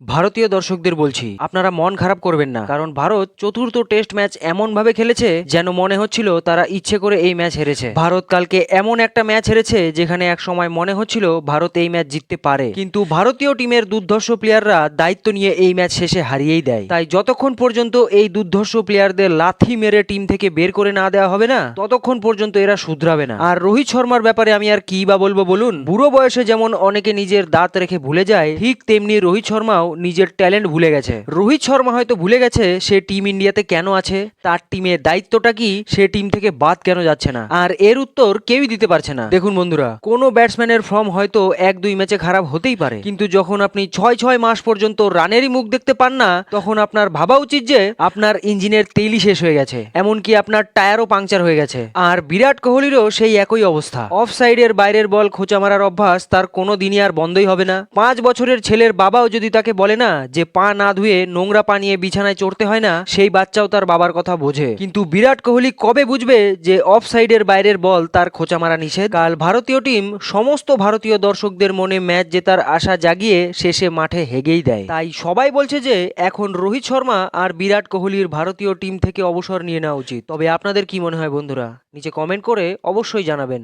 ভারতীয় দর্শকদের বলছি, আপনারা মন খারাপ করবেন না, কারণ ভারত চতুর্থ টেস্ট ম্যাচ এমন ভাবে খেলেছে যেন মনে হচ্ছিল তারা ইচ্ছে করে এই ম্যাচ হেরেছে। ভারত কালকে এমন একটা ম্যাচ হেরেছে যেখানে এক সময় মনে হচ্ছিল ভারত এই ম্যাচ জিততে পারে। কিন্তু ভারতীয় টিমের দুর্ধর্ষ প্লেয়াররা দায়িত্ব নিয়ে এই ম্যাচ শেষে হারিয়েই দেয়। তাই যতক্ষণ পর্যন্ত এই দুর্ধর্ষ প্লেয়ারদের লাথি মেরে টিম থেকে বের করে না দেওয়া হবে না, ততক্ষণ পর্যন্ত এরা শুধরাবে না। আর রোহিত শর্মার ব্যাপারে আমি আর কি বা বলব বলুন? বুড়ো বয়সে যেমন অনেকে নিজের দাঁত রেখে ভুলে যায়, ঠিক তেমনি রোহিত শর্মাও নিজের ট্যালেন্ট ভুলে গেছে। রোহিত শর্মা হয়তো ভুলে গেছে সে টিম ইন্ডিয়াতে কেন আছে, তার টিমের দায়িত্বটা কি, সে টিম থেকে বাদ কেন যাচ্ছে না। আর এর উত্তর কেউই দিতে পারছে না। দেখুন বন্ধুরা, কোনো ব্যাটসম্যানের ফর্ম হয়তো এক দুই ম্যাচে খারাপ হতেই পারে, কিন্তু যখন আপনি ছয় ছয় মাস পর্যন্ত রানেরই মুখ দেখতে পান না, তখন আপনার ভাবা উচিত যে আপনার ইঞ্জিনের তেলই শেষ হয়ে গেছে, এমনকি আপনার টায়ারও পাংচার হয়ে গেছে। আর বিরাট কোহলিরও সেই একই অবস্থা। অফ সাইডের বাইরের বল খোঁচা মারার অভ্যাস তার কোনো দিনই আর বন্ধই হবে না। পাঁচ বছরের ছেলের বাবাও যদি তাকে বলে না যে পা না ধুয়ে নোংরা পা নিয়ে বিছানায় চড়তে হয় না, সেই বাচ্চাও তার বাবার কথা বোঝে। কিন্তু বিরাট কোহলি কবে বুঝবে যে অফ সাইডের বাইরের বল তার খোঁচা মারা নিষেধ? কাল ভারতীয় টিম সমস্ত ভারতীয় দর্শকদের মনে ম্যাচ জেতার আশা জাগিয়ে শেষে মাঠে হেগেই দেয়। তাই সবাই বলছে যে এখন রোহিত শর্মা আর বিরাট কোহলির ভারতীয় টিম থেকে অবসর নিয়ে নেওয়া উচিত। তবে আপনাদের কি মনে হয় বন্ধুরা? নিচে কমেন্ট করে অবশ্যই জানাবেন।